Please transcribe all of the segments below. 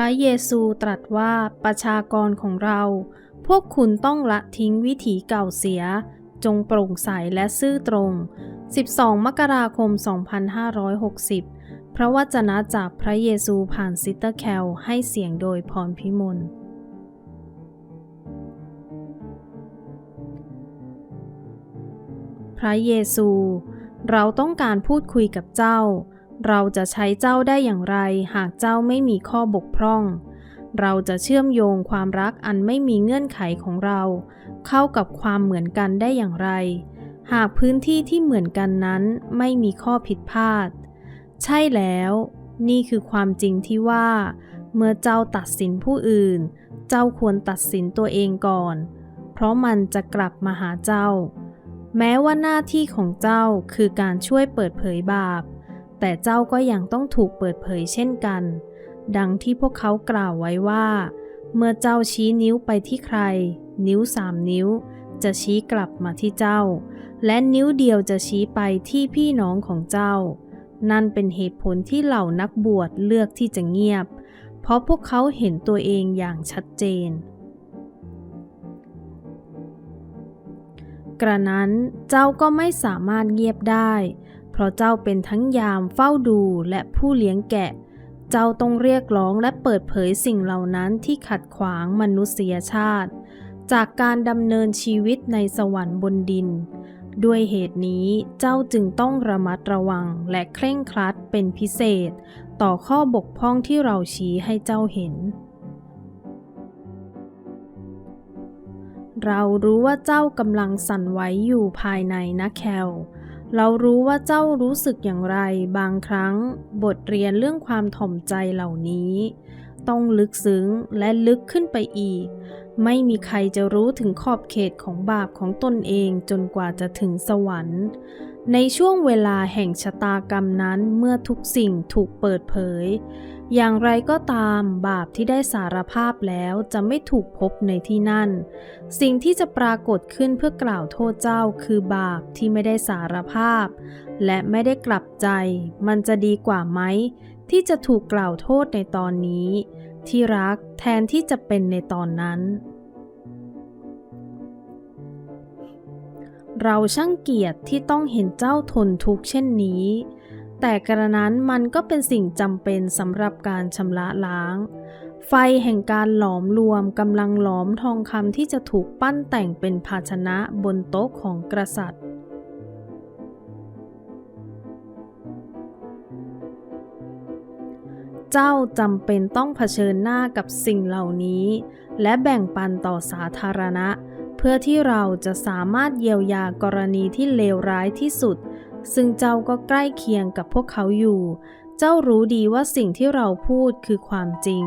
ระเยซูตรัสว่าประชากรของเรา พวกคุณต้องละทิ้งวิถีเก่าเสีย จงโปร่งใสและซื่อตรง 12 มกราคม 2560 พระวจนะจากพระเยซูผ่านซิสเตอร์แคลให้เสียงโดยพรพิมลพระเยซู เราต้องการพูดคุยกับเจ้า เราจะใช้เจ้าได้อย่างไร หากเจ้าไม่มีข้อบกพร่อง เราจะเชื่อมโยงความรักอันไม่มีเงื่อนไขของเรา เข้ากับความเหมือนกันได้อย่างไร หากพื้นที่ที่เหมือนกันนั้นไม่มีข้อผิดพลาด ใช่แล้ว นี่คือความจริงที่ว่า เมื่อเจ้าตัดสินผู้อื่น เจ้าควรตัดสินตัวเองก่อน เพราะมันจะกลับมาหาเจ้า แม้ว่าหน้าที่ของเจ้าคือการช่วยเปิดเผยบาป แต่เจ้าก็ยังต้องถูกเปิดเผยเช่นกัน ดังที่พวกเขากล่าวไว้ว่า เมื่อเจ้าชี้นิ้วไปที่ใคร นิ้วสามนิ้ว จะชี้กลับมาที่เจ้า และนิ้วเดียวจะชี้ไปที่พี่น้องของเจ้า นั่นเป็นเหตุผลที่เหล่านักบวชเลือกที่จะเงียบ เพราะพวกเขาเห็นตัวเองอย่างชัดเจนกระนั้นเจ้าก็ไม่สามารถเงียบได้ ราะเจ้าเป็นทั้งยามเฝ้าดูและผู้เลี้ยงแกะ เจ้าต้องเรียกร้องและเปิดเผยสิ่งเหล่านั้นที่ขัดขวางมนุษยชาติ จากการดำเนินชีวิตในสวรรค์บนดิน ด้วยเหตุนี้เจ้าจึงต้องระมัดระวังและเคร่งครัดเป็นพิเศษ ต่อข้อบกพร่องที่เราชี้ให้เจ้าเห็นเรารู้ว่าเจ้ากำลังสั่นไหวอยู่ภายในนะแคล เรารู้ว่าเจ้ารู้สึกอย่างไรบางครั้ง บทเรียนเรื่องความถ่อมใจเหล่านี้ ต้องลึกซึ้งและลึกขึ้นไปอีก ไม่มีใครจะรู้ถึงขอบเขตของบาปของตนเองจนกว่าจะถึงสวรรค์ ในช่วงเวลาแห่งชะตากรรมนั้นเมื่อทุกสิ่งถูกเปิดเผย อย่างไรก็ตามบาปที่ได้สารภาพแล้วจะไม่ถูกพบในที่นั่น สิ่งที่จะปรากฏขึ้นเพื่อกล่าวโทษเจ้าคือบาปที่ไม่ได้สารภาพ และไม่ได้กลับใจ มันจะดีกว่าไหม ที่จะถูกกล่าวโทษในตอนนี้ ที่รักแทนที่จะเป็นในตอนนั้น เราช่างเกียรติที่ต้องเห็นเจ้าทนทุกข์เช่นนี้ แต่กระนั้นมันก็เป็นสิ่งจำเป็นสำหรับการชำระล้าง ไฟแห่งการหลอมรวมกำลังหลอมทองคำที่จะถูกปั้นแต่งเป็นภาชนะบนโต๊ะของกษัตริย์เจ้าจำเป็นต้องเผชิญหน้ากับสิ่งเหล่านี้ และแบ่งปันต่อสาธารณะ เพื่อที่เราจะสามารถเยียวยากรณีที่เลวร้ายที่สุด ซึ่งเจ้าก็ใกล้เคียงกับพวกเขาอยู่ เจ้ารู้ดีว่าสิ่งที่เราพูดคือความจริง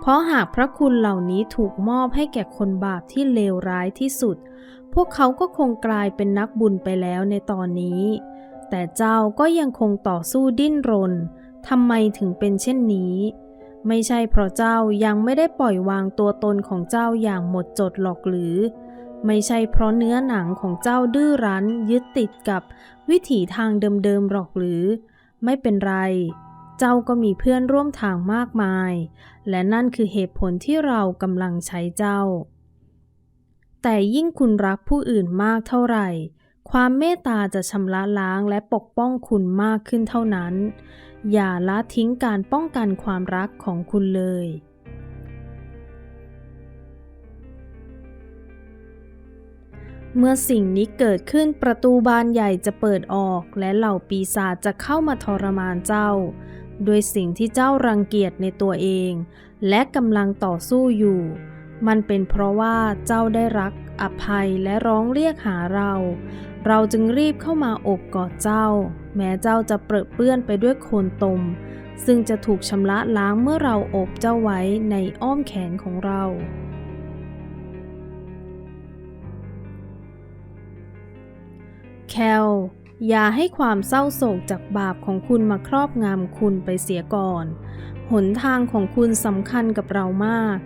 เพราะหากพระคุณเหล่านี้ถูกมอบให้แก่คนบาปที่เลวร้ายที่สุด พวกเขาก็คงกลายเป็นนักบุญไปแล้วในตอนนี้ แต่เจ้าก็ยังคงต่อสู้ดิ้นรนทำไมถึงเป็นเช่นนี้ ไม่ใช่เพราะเจ้ายังไม่ได้ปล่อยวางตัวตนของเจ้าอย่างหมดจดหรอกหรือ ไม่ใช่เพราะเนื้อหนังของเจ้าดื้อรั้นยึดติดกับวิถีทางเดิมๆหรอกหรือ ไม่เป็นไร เจ้าก็มีเพื่อนร่วมทางมากมาย และนั่นคือเหตุผลที่เรากำลังใช้เจ้า แต่ยิ่งคุณรักผู้อื่นมากเท่าไหร่ ความเมตตาจะชำระล้างและปกป้องคุณมากขึ้นเท่านั้น อย่าละทิ้งการป้องกันความรักของคุณเลย เมื่อสิ่งนี้เกิดขึ้นประตูบานใหญ่จะเปิดออกและเหล่าปีศาจจะเข้ามาทรมานเจ้า ด้วยสิ่งที่เจ้ารังเกียจในตัวเอง และกำลังต่อสู้อยู่ มันเป็นเพราะว่าเจ้าได้รักอภัยและร้องเรียกหาเรา เราจึงรีบเข้ามาโอบกอดเจ้า แม้เจ้าจะเปรอะเปื้อนไปด้วยโคลนตม ซึ่งจะถูกชำระล้างเมื่อเราโอบเจ้าไว้ในอ้อมแขนของเรา คล อย่าให้ความเศร้าโศกจากบาปของคุณมาครอบงำคุณไปเสียก่อน หนทางของคุณสำคัญกับเรามาก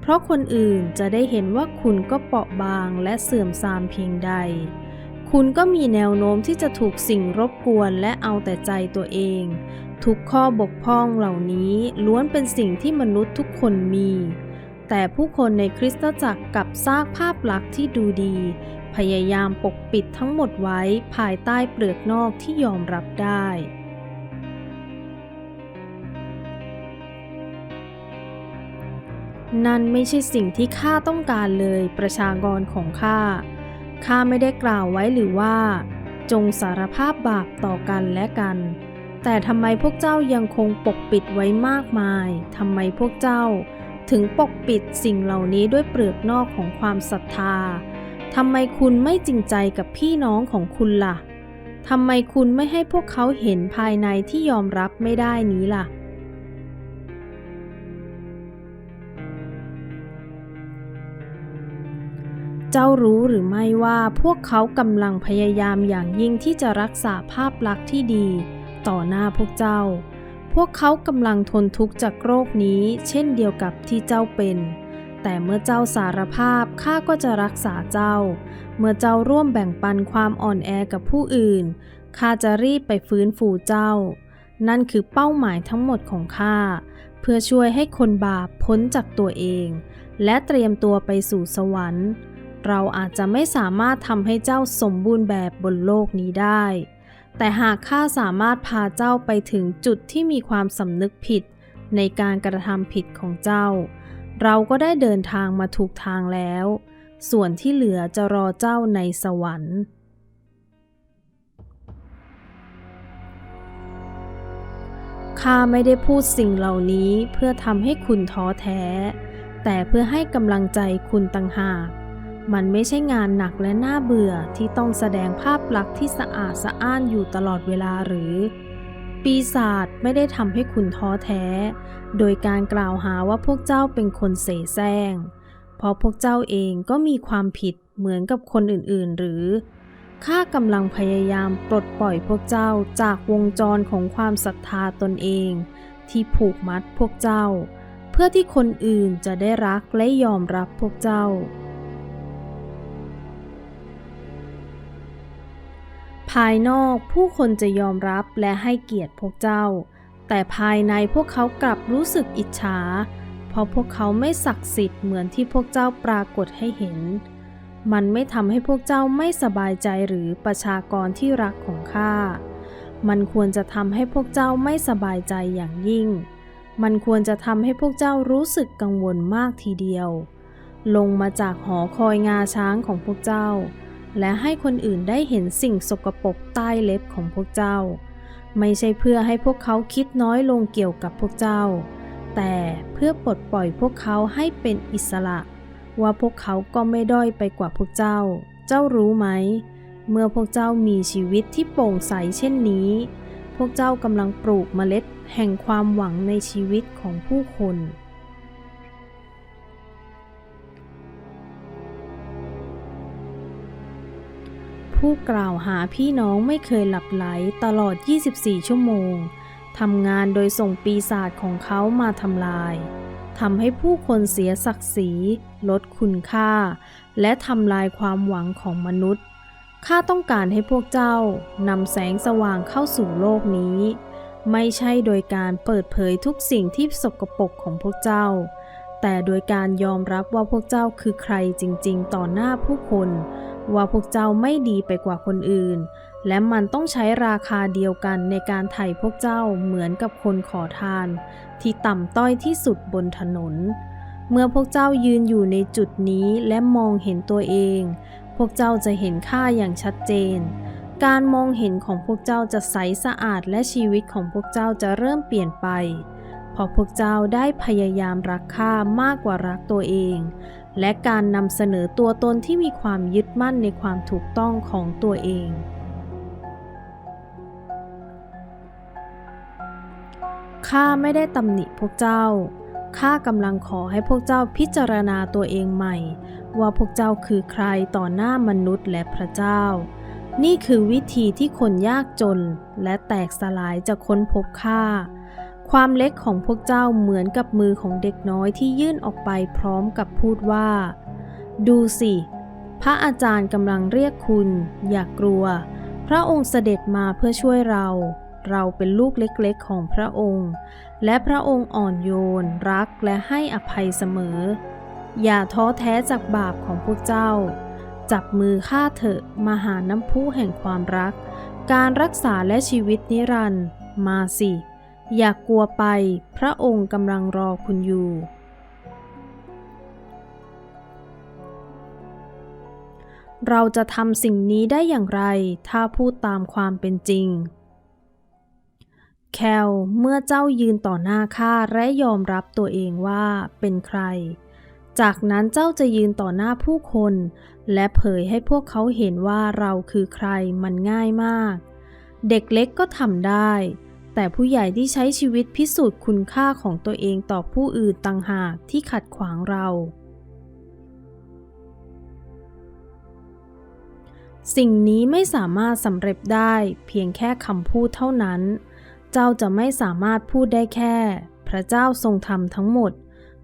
เพราะคนอื่นจะได้เห็นว่าคุณก็เปราะบางและเสื่อมทรามเพียงใด คุณก็มีแนวโน้มที่จะถูกสิ่งรบกวนและเอาแต่ใจตัวเอง ทุกข้อบกพร่องเหล่านี้ล้วนเป็นสิ่งที่มนุษย์ทุกคนมีแต่ผู้คนในคริสตจักรกับสร้างภาพลักษณ์ที่ดูดี พยายามปกปิดทั้งหมดไว้ภายใต้เปลือกนอกที่ยอมรับได้ นั่นไม่ใช่สิ่งที่ข้าต้องการเลยประชากรของข้า ข้าไม่ได้กล่าวไว้หรือว่า จงสารภาพบาปต่อกันและกัน แต่ทำไมพวกเจ้ายังคงปกปิดไว้มากมาย ทำไมพวกเจ้าถึงปกปิดสิ่งเหล่านี้ด้วยเปลือกนอกของความศรัทธา ทำไมคุณไม่จริงใจกับพี่น้องของคุณล่ะ ทำไมคุณไม่ให้พวกเขาเห็นภายในที่ยอมรับไม่ได้นี้ล่ะ เจ้ารู้หรือไม่ว่าพวกเขากำลังพยายามอย่างยิ่งที่จะรักษาภาพลักษณ์ที่ดี ต่อหน้าพวกเจ้า พวกเขากำลังทนทุกข์จากโรคนี้ เช่นเดียวกับที่เจ้าเป็น แต่เมื่อเจ้าสารภาพข้าก็จะรักษาเจ้า เมื่อเจ้าร่วมแบ่งปันความอ่อนแอกับผู้อื่นข้าจะรีบไปฟื้นฟูเจ้า นั่นคือเป้าหมายทั้งหมดของข้าเพื่อช่วยให้คนบาปพ้นจากตัวเอง และเตรียมตัวไปสู่สวรรค์ เราอาจจะไม่สามารถทำให้เจ้าสมบูรณ์แบบบนโลกนี้ได้ แต่หากข้าสามารถพาเจ้าไปถึงจุดที่มีความสำนึกผิดในการกระทำผิดของเจ้า เราก็ได้เดินทางมาถูกทางแล้ว ส่วนที่เหลือจะรอเจ้าในสวรรค์ ข้าไม่ได้พูดสิ่งเหล่านี้เพื่อทำให้คุณท้อแท้ แต่เพื่อให้กำลังใจคุณต่างหาก มันไม่ใช่งานหนักและน่าเบื่อที่ต้องแสดงภาพลักษณ์ที่สะอาดสะอ้านอยู่ตลอดเวลาหรือ ปีศาจไม่ได้ทำให้คุณท้อแท้ โดยการกล่าวหาว่าพวกเจ้าเป็นคนเสแสร้ง เพราะพวกเจ้าเองก็มีความผิดเหมือนกับคนอื่นๆ หรือ ข้ากำลังพยายามปลดปล่อยพวกเจ้าจากวงจรของความศรัทธาตนเอง ที่ผูกมัดพวกเจ้า เพื่อที่คนอื่นจะได้รักและยอมรับพวกเจ้า ภายนอกผู้คนจะยอมรับและให้เกียรติพวกเจ้า แต่ภายในพวกเขากลับรู้สึกอิจฉา เพราะพวกเขาไม่ศักดิ์สิทธิ์เหมือนที่พวกเจ้าปรากฏให้เห็น มันไม่ทำให้พวกเจ้าไม่สบายใจหรือประชากรที่รักของข้า มันควรจะทำให้พวกเจ้าไม่สบายใจอย่างยิ่ง มันควรจะทำให้พวกเจ้ารู้สึกกังวลมากทีเดียว ลงมาจากหอคอยงาช้างของพวกเจ้า และให้คนอื่นได้เห็นสิ่งสกปรกใต้เล็บของพวกเจ้า ไม่ใช่เพื่อให้พวกเขาคิดน้อยลงเกี่ยวกับพวกเจ้า แต่เพื่อปลดปล่อยพวกเขาให้เป็นอิสระ ว่าพวกเขาก็ไม่ด้อยไปกว่าพวกเจ้า เจ้ารู้ไหม เมื่อพวกเจ้ามีชีวิตที่โปร่งใสเช่นนี้ พวกเจ้ากำลังปลูกเมล็ดแห่งความหวังในชีวิตของผู้คน ผู้กล่าวหาพี่น้องไม่เคยหลับไหลตลอด 24 ชั่วโมง ทำงานโดยส่งปีศาจของเขามาทำลาย ทำให้ผู้คนเสียศักดิ์ศรี ลดคุณค่า และทำลายความหวังของมนุษย์ ข้าต้องการให้พวกเจ้านำแสงสว่างเข้าสู่โลกนี้ ไม่ใช่โดยการเปิดเผยทุกสิ่งที่สกปรกของพวกเจ้า แต่โดยการยอมรับว่าพวกเจ้าคือใครจริง ๆ ต่อหน้าผู้คน ว่าพวกเจ้าไม่ดีไปกว่าคนอื่น และมันต้องใช้ราคาเดียวกันในการไถ่พวกเจ้าเหมือนกับคนขอทาน ที่ต่ำต้อยที่สุดบนถนน เมื่อพวกเจ้ายืนอยู่ในจุดนี้และมองเห็นตัวเอง พวกเจ้าจะเห็นค่าอย่างชัดเจน การมองเห็นของพวกเจ้าจะใสสะอาดและชีวิตของพวกเจ้าจะเริ่มเปลี่ยนไปเพราะพวกเจ้าได้พยายามรักค่ามากกว่ารักตัวเอง และการนำเสนอตัวตนที่มีความยึดมั่นในความถูกต้องของตัวเอง ข้าไม่ได้ตำหนิพวกเจ้า ข้ากำลังขอให้พวกเจ้าพิจารณาตัวเองใหม่ ว่าพวกเจ้าคือใครต่อหน้ามนุษย์และพระเจ้า นี่คือวิธีที่คนยากจนและแตกสลายจะค้นพบค่า ความเล็กของพวกเจ้าเหมือนกับมือของเด็กน้อยที่ยื่นออกไปพร้อมกับพูดว่า ดูสิ พระอาจารย์กำลังเรียกคุณ อย่ากกลัว พระองค์เสด็จมาเพื่อช่วยเรา เราเป็นลูกเล็กๆของพระองค์ และพระองค์อ่อนโยน รักและให้อภัยเสมอ อย่าท้อแท้จากบาปของพวกเจ้า จับมือข้าเถอะมาหาน้ำพุแห่งความรัก การรักษาและชีวิตนิรันดร์มาสิ อย่ากกลัวไป พระองค์กำลังรอคุณอยู่ เราจะทำสิ่งนี้ได้อย่างไร ถ้าพูดตามความเป็นจริง แคล เมื่อเจ้ายืนต่อหน้าข้าและยอมรับตัวเองว่าเป็นใคร จากนั้นเจ้าจะยืนต่อหน้าผู้คน และเผยให้พวกเขาเห็นว่าเราคือใครมันง่ายมาก เด็กเล็กก็ทำได้ แต่ผู้ใหญ่ที่ใช้ชีวิตพิสูจน์คุณค่าของตัวเองต่อผู้อื่นต่างหากที่ขัดขวางเรา สิ่งนี้ไม่สามารถสำเร็จได้เพียงแค่คำพูดเท่านั้น เจ้าจะไม่สามารถพูดได้แค่ พระเจ้าทรงทำทั้งหมด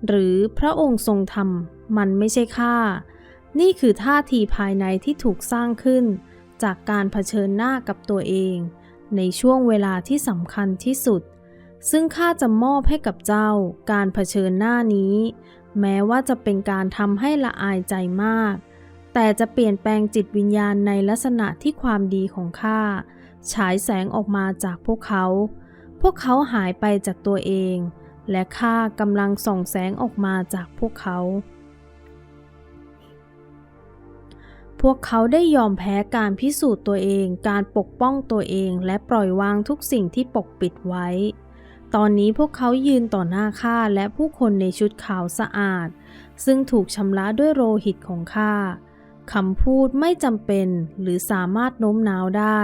หรือพระองค์ทรงทำมันไม่ใช่ข้านี่คือท่าทีภายในที่ถูกสร้างขึ้น จากการเผชิญหน้ากับตัวเอง ในช่วงเวลาที่สำคัญที่สุด ซึ่งข้าจะมอบให้กับเจ้าการเผชิญหน้านี้ แม้ว่าจะเป็นการทำให้ละอายใจมาก แต่จะเปลี่ยนแปลงจิตวิญญาณในลักษณะที่ความดีของข้าฉายแสงออกมาจากพวกเขา พวกเขาหายไปจากตัวเอง และข้ากำลังส่องแสงออกมาจากพวกเขา พวกเขาได้ยอมแพ้การพิสูจน์ตัวเอง การปกป้องตัวเอง และปล่อยวางทุกสิ่งที่ปกปิดไว้ ตอนนี้พวกเขายืนต่อหน้าข้าและผู้คนในชุดขาวสะอาด ซึ่งถูกชำระด้วยโลหิตของข้าคำพูดไม่จำเป็นหรือสามารถโน้มน้าวได้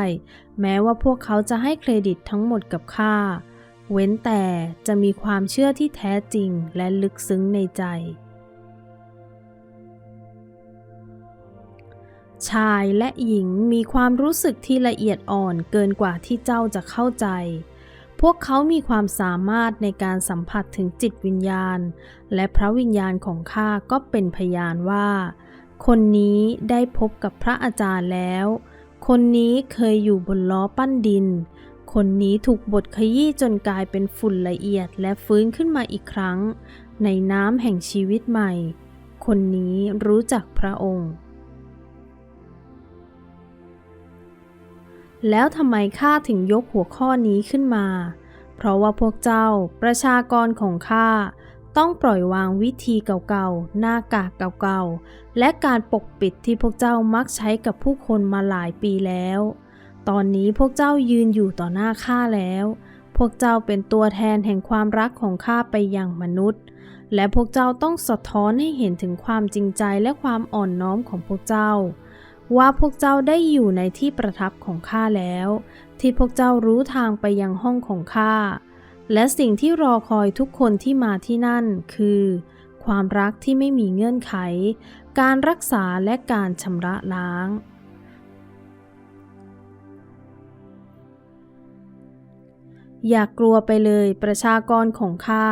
แม้ว่าพวกเขาจะให้เครดิตทั้งหมดกับข้า เว้นแต่จะมีความเชื่อที่แท้จริงและลึกซึ้งในใจ ชายและหญิงมีความรู้สึกที่ละเอียดอ่อนเกินกว่าที่เจ้าจะเข้าใจ พวกเขามีความสามารถในการสัมผัสถึงจิตวิญญาณ และพระวิญญาณของข้าก็เป็นพยานว่า คนนี้ได้พบกับพระอาจารย์แล้ว คนนี้เคยอยู่บนล้อปั้นดิน คนนี้ถูกบดขยี้จนกลายเป็นฝุ่นละเอียดและฟื้นขึ้นมาอีกครั้ง ในน้ำแห่งชีวิตใหม่ คนนี้รู้จักพระองค์ แล้วทำไมข้าถึงยกหัวข้อนี้ขึ้นมา เพราะว่าพวกเจ้าประชากรของข้าต้องปล่อยวางวิธีเก่าๆ หน้ากากเก่าๆ และการปกปิดที่พวกเจ้ามักใช้กับผู้คนมาหลายปีแล้ว ตอนนี้พวกเจ้ายืนอยู่ต่อหน้าข้าแล้ว พวกเจ้าเป็นตัวแทนแห่งความรักของข้าไปยังมนุษย์ และพวกเจ้าต้องสะท้อนให้เห็นถึงความจริงใจและความอ่อนน้อมของพวกเจ้า ว่าพวกเจ้าได้อยู่ในที่ประทับของข้าแล้ว ที่พวกเจ้ารู้ทางไปยังห้องของข้า และสิ่งที่รอคอยทุกคนที่มาที่นั่นคือ ความรักที่ไม่มีเงื่อนไข การรักษาและการชำระล้าง อย่ากกลัวไปเลยประชากรของข้า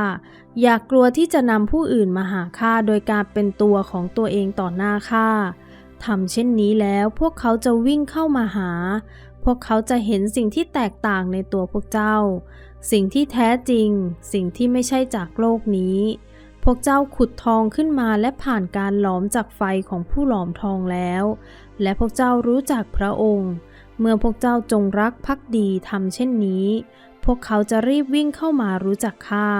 อย่ากกลัวที่จะนำผู้อื่นมาหาข้าโดยการเป็นตัวของตัวเองต่อหน้าข้า ทำเช่นนี้แล้วพวกเขาจะวิ่งเข้ามาหา พวกเขาจะเห็นสิ่งที่แตกต่างในตัวพวกเจ้า สิ่งที่แท้จริง สิ่งที่ไม่ใช่จากโลกนี้ พวกเจ้าขุดทองขึ้นมาและผ่านการหลอมจากไฟของผู้หลอมทองแล้ว และพวกเจ้ารู้จักพระองค์ เมื่อพวกเจ้าจงรักภักดีทำเช่นนี้ พวกเขาจะรีบวิ่งเข้ามารู้จักข้า